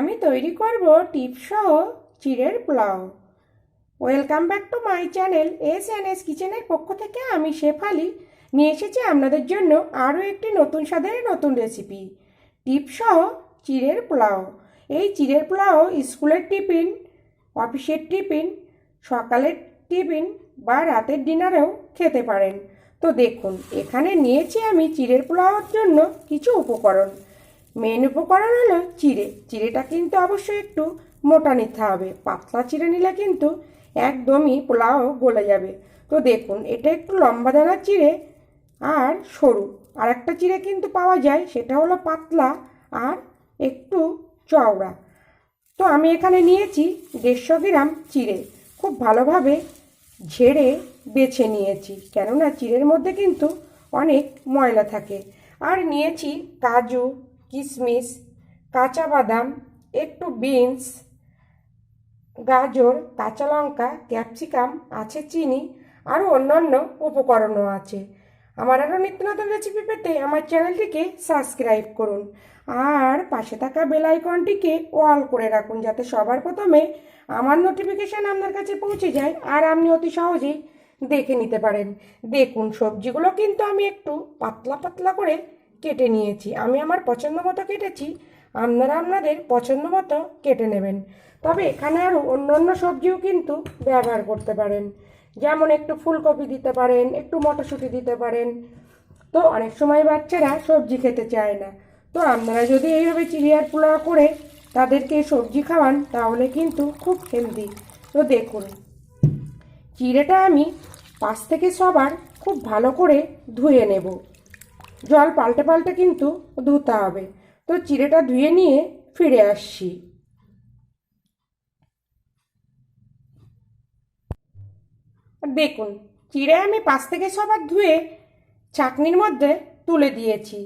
আমি তৈরি করব টিপসহ চিড়ের pulao. Welcome back to my channel S N S কিচেনের পক্ষ থেকে আমি শেফালি নিয়ে এসেছি আপনাদের জন্য আরও একটি নতুন স্বাদের নতুন রেসিপি টিপসহ চিড়ের পোলাও। এই চিড়ের পোলাও স্কুলের টিফিন, অফিসের টিফিন, সকালের টিফিন বা রাতের ডিনারেও খেতে পারেন। তো দেখুন, এখানে নিয়েছি আমি চিড়ের পোলাওর জন্য কিছু উপকরণ। মেন উপকরণ হলো চিড়ে। চিড়েটা কিন্তু অবশ্যই একটু মোটা নিতে হবে। পাতলা চিড়ে নিলে কিন্তু একদমই পোলাও গলে যাবে। তো দেখুন, এটা একটু লম্বা দানার চিড়ে আর সরু। আর একটা চিড়ে কিন্তু পাওয়া যায়, সেটা হলো পাতলা আর একটু চওড়া। তো আমি এখানে নিয়েছি দেড়শো গ্রাম চিড়ে। খুব ভালোভাবে ঝেড়ে বেছে নিয়েছি, কেননা চিড়ের মধ্যে কিন্তু অনেক ময়লা থাকে। আর নিয়েছি কাজু কিশমিশ কাঁচা বাদাম, একটু বিনস, গাজর, কাঁচা লঙ্কা, ক্যাপসিকাম আছে চিনি আরও অন্যান্য উপকরণও আছে। আমার আরও নিত্য নতুন রেসিপি পেতে আমার চ্যানেলটিকে সাবস্ক্রাইব করুন। আর পাশে থাকা বেল আইকনটিকে অল করে রাখুন যাতে সবার প্রথমে আমার নোটিফিকেশান আপনার কাছে পৌঁছে যায় আর আপনি অতি সহজেই দেখে নিতে পারেন। দেখুন, সবজিগুলো কিন্তু আমি একটু পাতলা পাতলা করে কেটে নিয়েছি। আমি আমার পছন্দ মতো কেটেছি, আপনারা আপনাদের পছন্দ মতো কেটে নেবেন। তবে এখানে আরও অন্য অন্য সবজিও কিন্তু ব্যবহার করতে পারেন। যেমন একটু ফুলকপি দিতে পারেন, একটু মটরশুঁটি দিতে পারেন। তো অনেক সময় বাচ্চারা সবজি খেতে চায় না। তো আপনারা যদি এইভাবে চিড়িয়ার পোলাও করে তাদেরকে সবজি খাওয়ান, তাহলে কিন্তু খুব হেলদি। তো দেখুন, চিড়েটা আমি পাশ থেকে সবার খুব ভালো করে ধুয়ে নেব। জল পাল্টে পাল্টে কিন্তু ধুতে হবে। তো চিড়েটা ধুয়ে নিয়ে ফিরে আসছি। দেখুন, চিড়ে আমি পাশ থেকে সবার ধুয়ে চাটনির মধ্যে তুলে দিয়েছি।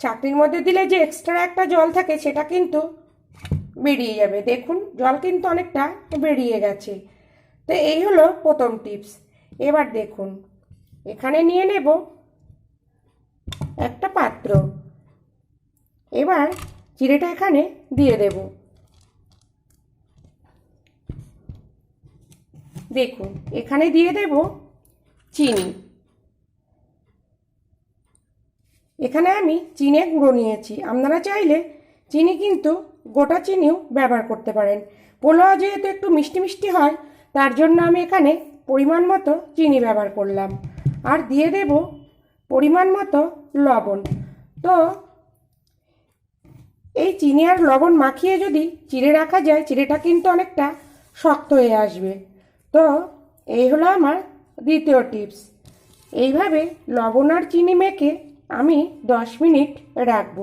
চাটনির মধ্যে দিলে যে এক্সট্রা একটা জল থাকে সেটা কিন্তু বেরিয়ে যাবে। দেখুন, জল কিন্তু অনেকটা বেরিয়ে গেছে। তো এই হলো প্রথম টিপস এবার দেখুন, এখানে নিয়ে নেব একটা পাত্র। এবার চিড়েটা এখানে দিয়ে দেব। দেখুন, এখানে দিয়ে দেব চিনি। এখানে আমি চিনে গুঁড়ো নিয়েছি। আপনারা চাইলে চিনি কিন্তু গোটা চিনিও ব্যবহার করতে পারেন। পোলাও যেহেতু একটু মিষ্টি মিষ্টি হয়, তার জন্য আমি এখানে পরিমাণ মতো চিনি ব্যবহার করলাম। আর দিয়ে দেব পরিমাণ মতো লবণ। তো এই চিনি আর লবণ মাখিয়ে যদি চিড়ে রাখা যায়, চিড়েটা কিন্তু অনেকটা শক্ত হয়ে আসবে। তো এই হলো আমার দ্বিতীয় টিপস। এইভাবে লবণ আর চিনি মেখে আমি দশ মিনিট রাখব।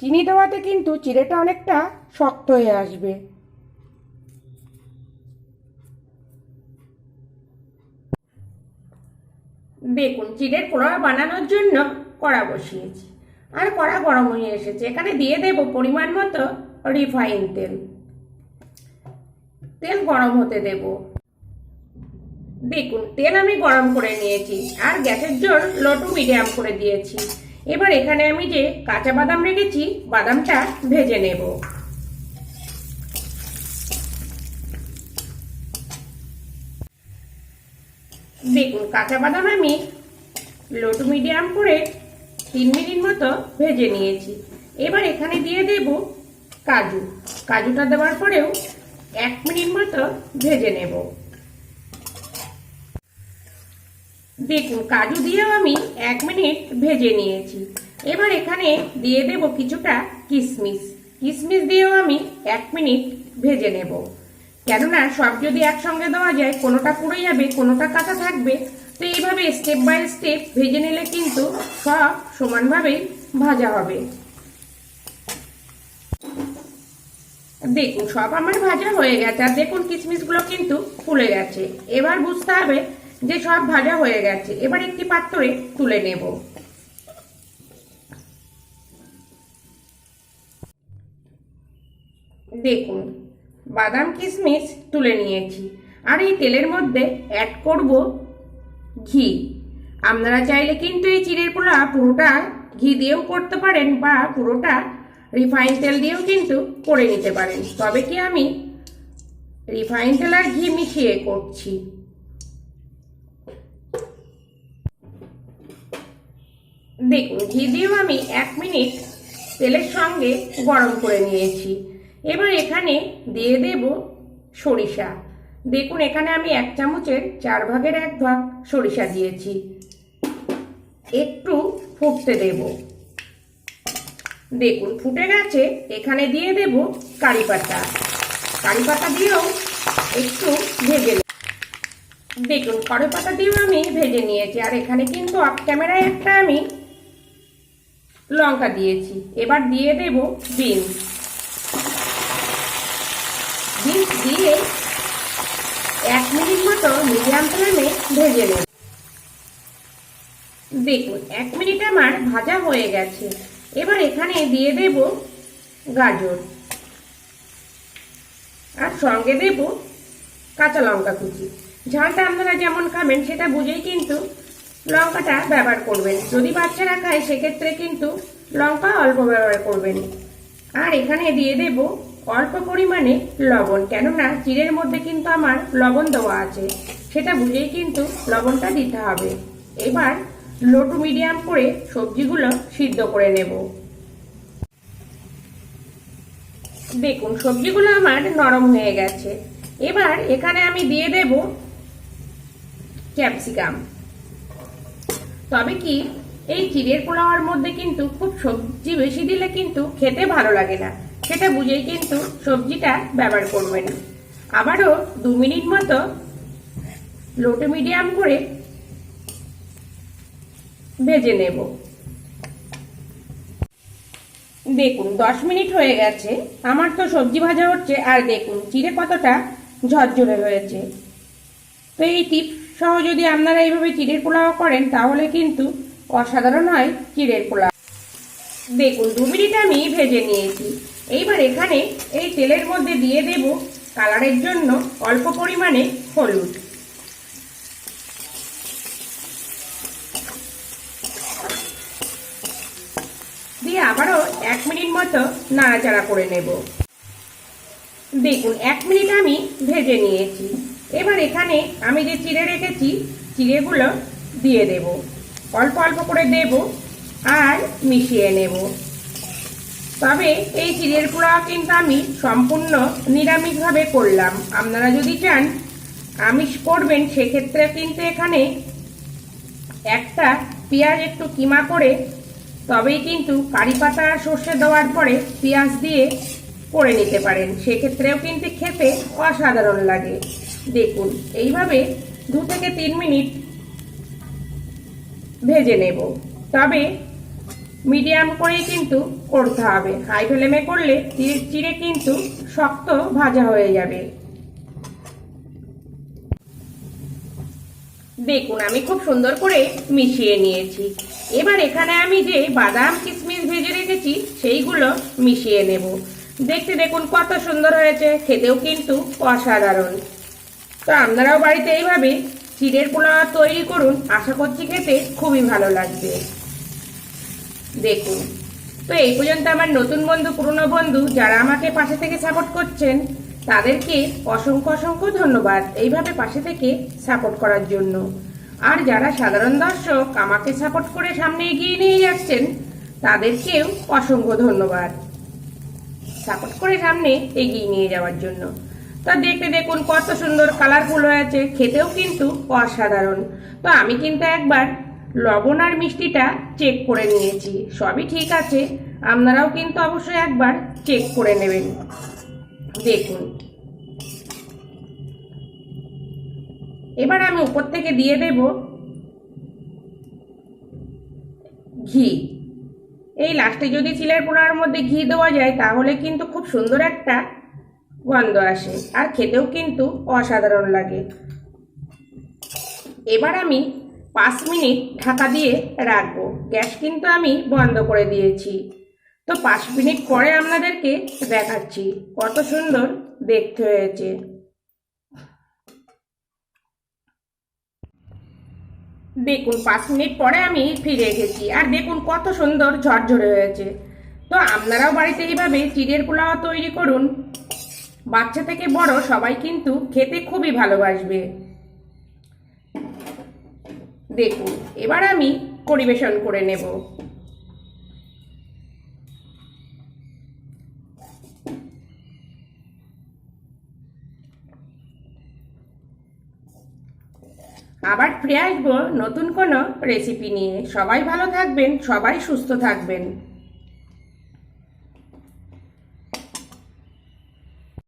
চিনি দেওয়াতে কিন্তু চিড়েটা অনেকটা শক্ত হয়ে আসবে। দেখুন চিড়ের পোলাও বানানোর জন্য কড়া বসিয়েছি। আর কড়া গরম হয়ে এসেছে। এখানে দিয়ে দেব পরিমাণ মতো রিফাইন তেল। তেল গরম হতে দেব। দেখুন, তেল আমি গরম করে নিয়েছি আর গ্যাসের জোর লো টু মিডিয়াম করে দিয়েছি। এবার এখানে আমি যে কাঁচা বাদাম রেখেছি, বাদামটা ভেজে নেব। দেখুন, কাঁচা বাদাম আমি লো টু মিডিয়াম করে তিন মিনিট মতো ভেজে নিয়েছি। এবার এখানে দিয়ে দেব কাজু। কাজুটা দেওয়ার পরেও এক মিনিট মতো ভেজে নেব। দেখুন, কাজু দিয়েও আমি এক মিনিট ভেজে নিয়েছি। এবার এখানে দিয়ে দেব কিছুটা কিশমিশ কিশমিশ দিয়েও আমি এক মিনিট ভেজে নেব। কেননা সব যদি একসঙ্গে দেওয়া যায়, কোনোটা পুড়ে যাবে, কোনোটা কাঁচা থাকবে, তো এইভাবে স্টেপ বাই স্টেপ ভেজে নিলে কিন্তু সব সমানভাবেই ভাজা হবে। দেখুন, সব আমার ভাজা হয়ে গেছে, আর দেখুন কিশমিশগুলো কিন্তু ফুলে গেছে। এবার বুঝতে হবে যে সব ভাজা হয়ে গেছে। এবার একটি পাত্রে তুলে নেব। দেখুন বাদাম কিশমিশ তুলে নিয়েছি। আর এই তেলের মধ্যে অ্যাড করব ঘি। আপনারা চাইলে কিন্তু এই চিড়ের পোলা পুরোটা ঘি দিয়েও করতে পারেন বা পুরোটা রিফাইন তেল দিয়েও কিন্তু করে নিতে পারেন। তবে কি আমি রিফাইন তেল আর ঘি মিশিয়ে করছি। দেখুন, ঘি দিয়েও আমি এক মিনিট তেলের সঙ্গে গরম করে নিয়েছি। এবার এখানে দিয়ে দেব সরিষা। দেখুন, এখানে আমি এক চামচের চার ভাগের এক ভাগ সরিষা দিয়েছি। একটু ফুটতে দেব। দেখুন, ফুটে গেছে। এখানে দিয়ে দেব কারি পাতা। কারি পাতা দিয়েও একটু ভেজে। দেখুন, কারি পাতা দিয়েও আমি ভেজে নিয়েছি। আর এখানে কিন্তু অফ ক্যামেরায় একটা আমি লঙ্কা দিয়েছি। এবার দিয়ে দেব বিনস। দিয়ে এক মিনিট মতো মিডিয়াম ফ্লেমে ভেজে নেব। দেখুন, এক মিনিট আমার ভাজা হয়ে গেছে। এবার এখানে দিয়ে দেব গাজর। আর সঙ্গে দেব কাঁচা লঙ্কা কুচি। ঝালটা আপনারা যেমন খাবেন, সেটা বুঝেই কিন্তু লঙ্কাটা ব্যবহার করবেন। যদি বাচ্চারা খায়, সেক্ষেত্রে কিন্তু লঙ্কা অল্প ব্যবহার করবেন। আর এখানে দিয়ে দেব অল্প পরিমাণে লবণ, কেননা চিড়ের মধ্যে কিন্তু আমার লবণ দেওয়া আছে। সেটা বুঝেই কিন্তু লবণটা দিতে হবে। এবার লো টু মিডিয়াম করে সবজিগুলো সিদ্ধ করে নেব। দেখুন, সবজিগুলো আমার নরম হয়ে গেছে। এবার এখানে আমি দিয়ে দেব ক্যাপসিকাম তবে কি, এই চিড়ের পোলাওয়ার মধ্যে কিন্তু খুব সবজি বেশি দিলে কিন্তু খেতে ভালো লাগে না। সেটা বুঝেই কিন্তু সবজিটা ব্যবহার করবেন। আবারও দু মিনিট মতো লো টু মিডিয়াম করে ভেজে নেব। দেখুন, দশ মিনিট হয়ে গেছে। আমার তো সবজি ভাজা হচ্ছে, আর দেখুন, চিড়ে কতটা ঝরঝরে হয়েছে। তো এই টিপ সহ যদি আপনারা এইভাবে চিড়ের পোলাও করেন, তাহলে কিন্তু অসাধারণ হয় চিড়ের পোলাও। দেখুন, দু মিনিট আমি ভেজে নিয়েছি। এইবার এখানে এই তেলের মধ্যে দিয়ে দেব কালারের জন্য অল্প পরিমাণে হলুদ। দিয়ে আবারও এক মিনিট মতো নাড়াচাড়া করে নেব। দেখুন, এক মিনিট আমি ভেজে নিয়েছি। এবার এখানে আমি যে চিড়ে রেখেছি, চিড়েগুলো দিয়ে দেব। অল্প অল্প করে দেব আর মিশিয়ে নেব। তবে এই চিড়ের পোড়া কিন্তু আমি সম্পূর্ণ নিরামিষভাবে করলাম। আপনারা যদি চান আমিষ করবেন, সেক্ষেত্রে কিন্তু এখানে একটা পেঁয়াজ একটু কিমা করে, তবেই কিন্তু কারি পাতা আর সর্ষে দেওয়ার পরে পেঁয়াজ দিয়ে করে নিতে পারেন। সেক্ষেত্রেও কিন্তু খেতে অসাধারণ লাগে। দেখুন, এইভাবে দু থেকে তিন মিনিট ভেজে নেব। তবে মিডিয়াম করেই কিন্তু করতে হবে। হাই ফ্লেমে করলে চিড়ে চিড়ে কিন্তু শক্ত ভাজা হয়ে যাবে। দেখুন, আমি খুব সুন্দর করে মিশিয়ে নিয়েছি। এবার এখানে আমি যে বাদাম কিশমিশ ভেজে রেখেছি, সেইগুলো মিশিয়ে নেব। দেখতে দেখুন, কত সুন্দর হয়েছে। খেতেও কিন্তু অসাধারণ। তো আপনারাও বাড়িতে এইভাবে চিড়ের পোলাও তৈরি করুন। আশা করছি খেতে খুবই ভালো লাগবে। দেখুন। তো এই পর্যন্ত আমার নতুন বন্ধু, পুরনো বন্ধু যারা আমাকে পাশে থেকে সাপোর্ট করছেন, তাদেরকে অসংখ্য অসংখ্য ধন্যবাদ এইভাবে পাশে থেকে সাপোর্ট করার জন্য। আর যারা সাধারণ দর্শক আমাকে সাপোর্ট করে সামনে এগিয়ে নিয়ে যাচ্ছেন, তাদেরকেও অসংখ্য ধন্যবাদ। সাপোর্ট করে সামনে এগিয়ে নিয়ে যাওয়ার জন্য। তা দেখতে দেখুন কত সুন্দর কালারফুল হয়েছে, খেতেও কিন্তু অসাধারণ। তো আমি কিন্তু একবার লবণ আর মিষ্টিটা চেক করে নিয়েছি। সবই ঠিক আছে। আপনারাও কিন্তু অবশ্যই একবার চেক করে নেবেন। দেখুন। এবার আমি উপর থেকে দিয়ে দেব ঘি। এই লাস্টে যদি চিলের পোড়ার মধ্যে ঘি দেওয়া যায়, তাহলে কিন্তু খুব সুন্দর একটা গন্ধ আসে। আর খেতেও কিন্তু অসাধারণ লাগে। এবার আমি পাঁচ মিনিট ঢাকা দিয়ে রাখব। গ্যাস কিন্তু আমি বন্ধ করে দিয়েছি। তো পাঁচ মিনিট পরে আপনাদেরকে দেখাচ্ছি, কত সুন্দর দেখতে হয়েছে। দেখুন, পাঁচ মিনিট পরে আমি ফিরে এসেছি, আর দেখুন কত সুন্দর ঝরঝরে হয়েছে। তো আপনারাও বাড়িতে এইভাবে চিড়ের পোলাও তৈরি করুন। বাচ্চা থেকে বড় সবাই কিন্তু খেতে খুবই ভালোবাসবে। দেখুন, এবার আমি পরিবেশন করে নেব। আবার ফিরে আসব নতুন কোনো রেসিপি নিয়ে। সবাই ভালো থাকবেন, সবাই সুস্থ থাকবেন।